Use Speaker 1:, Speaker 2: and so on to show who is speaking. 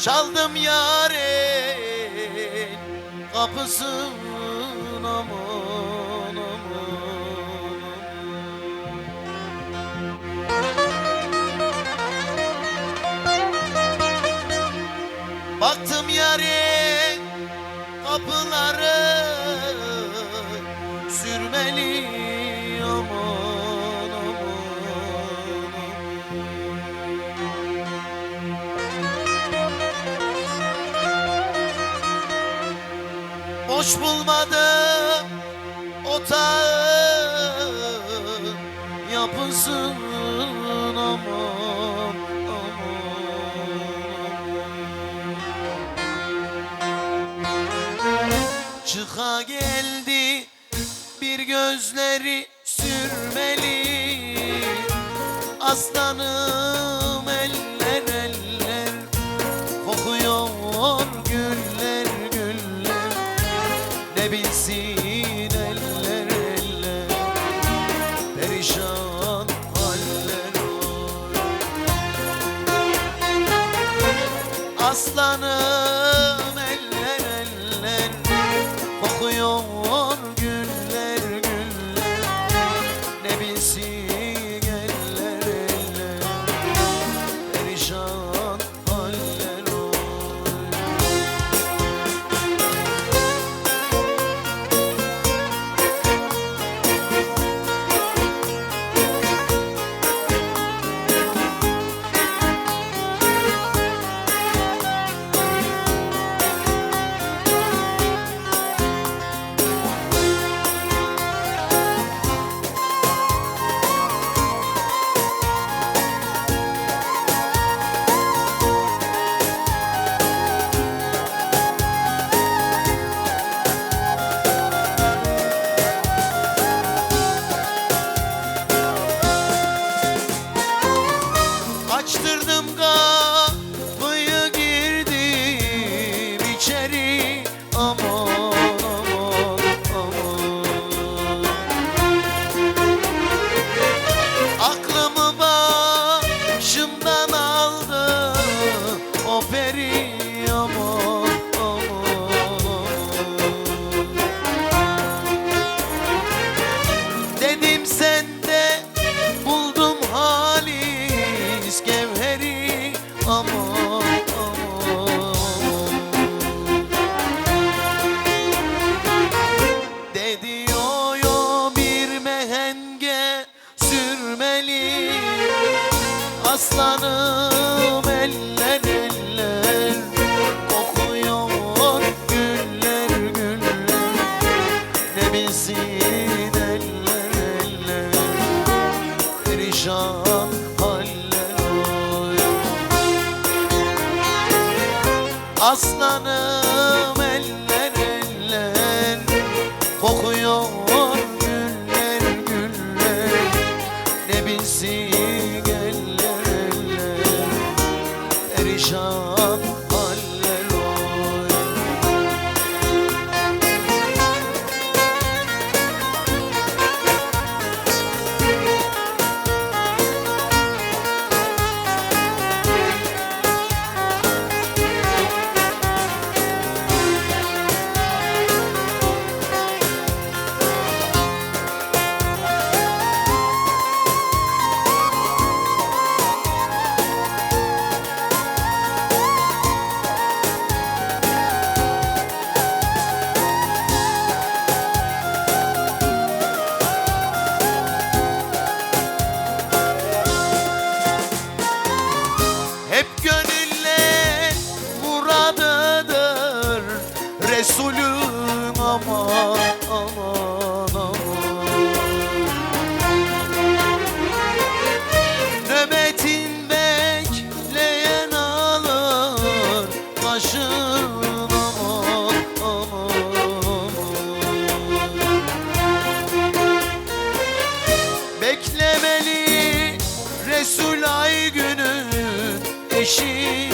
Speaker 1: Çaldım yarın kapısın aman aman Boş bulmadım otağın yapısın aman aman Çıka geldi bir gözleri sürmeli. Aslanım Aslanım aslanım eller eller Kokuyor güller güller. Ne bilsin eller eller Perişan haller Aslanım eller eller Kokuyor güller güller. Ne bilsin zulüm aman aman aman. Nöbetin bekleyen alır başın aman aman. Beklemeli Resul ay günü eşi